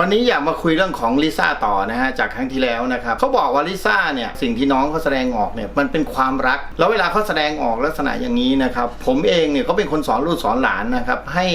วันนี้อยากมาคุยเรื่องของลิซ่าต่อนะฮะจากครั้งที่แล้วนะครับเขาบอกว่าลิซ่าเนี่ยสิ่งที่น้องเขาแสดงออกเนี่ยมันเป็นความรัก แล้วเวลาเขาแสดงออกลักษณะอย่างนี้นะครับผมเองเนี่ยก็เป็นคนสอนลูกสอนหลานนะครับให้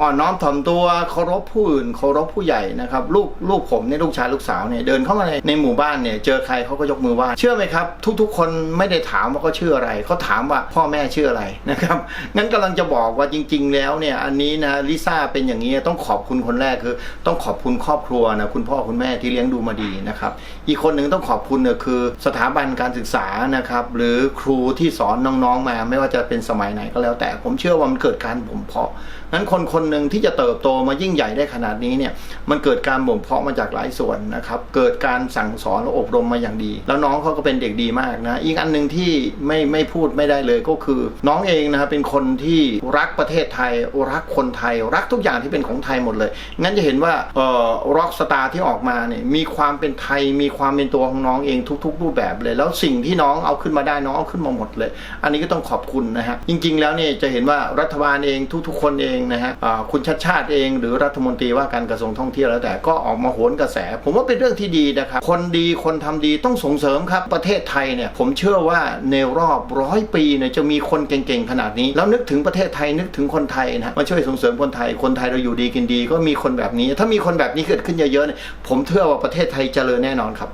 อ่อนน้อมถ่อมตัวเคารพผู้อื่นเคารพผู้ใหญ่นะครับลูกลูกผมเนี่ยลูกชายลูกสาวเนี่ยเดินเข้ามาในในหมู่บ้านเนี่ยเจอใครเขาก็ยกมือไหว้เชื่อไหมครับทุกๆ คนไม่ได้ถามว่าเขาชื่ออะไรเขาถามว่าพ่อแม่ชื่ออะไรนะครับงั้นกำลังจะบอกว่าจริง ๆ แล้วเนี่ยอันนี้นะลิซ่าเป็นอย่างนี้ต้องขอบคุณคนแรกคือต้องขอบคุณครอบครัวนะคุณพ่อคุณแม่ที่เลี้ยงดูมาดีนะครับ อีกคนหนึ่งต้องขอบคุณเนี่ยคือ สถาบันการศึกษานะครับหรือครูที่สอนน้องๆมา ไม่ว่าจะเป็นสมัยไหนก็แล้ว แต่ผมเชื่อว่ามันเกิดการบ่มเพาะนั้นคนคนหนึ่งที่จะเติบโตมายิ่งใหญ่ได้ขนาดนี้เนี่ยมันเกิดการบ่มเพาะมาจากหลายส่วนนะครับเกิดการสั่งสอนและอบรมมาอย่างดี แล้วน้องเขาก็เป็นเด็กดีมากนะอีกอันหนึ่งที่ไม่ไม่พูดไม่ได้เลยก็คือ น้องเองนะครับเป็นคนที่รักประเทศไทยรักคนไทย รักทุกอย่างที่เป็นของไทยหมดเลยงั้นจะเห็นว่าเร็อกสตาร์ที่ออกมาเนี่ยมีความเป็นไทยมีความเป็นตัวของน้องเองทุก ๆ รูปแบบเลย แล้วสิ่งที่น้องเอาขึ้นมาได้น้องเอาขึ้นมาหมดเลย อันนี้ก็ต้องขอบคุณนะฮะจริง ๆ แล้วเนี่ยจะเห็นว่ารัฐบาลเองทุก ๆ คนเองนะฮะคุณชัดชาติเอง หรือรัฐมนตรีว่าการกระทรวงท่องเที่ยวแล้วแต่ก็ออกมาโหนกระแส ผมว่าเป็นเรื่องที่ดีนะครับคนดีคนทำดีต้องส่งเสริมครับประเทศไทยเนี่ยผมเชื่อว่าในรอบร้อยปีเนี่ยจะมีคนเก่งๆขนาดนี้ แล้วนึกถึงประเทศไทยนึกถึงคนไทยนะฮะมาช่วยส่งเสริมคนไทยคนไทยเราอยู่ดีกินดี ก็มีคนแบบนี้ ถ้ามีคนแบบนี้เกิดขึ้นเยอะๆเนี่ยผมเชื่อว่าประเทศไทยเจริญแน่นอนครับ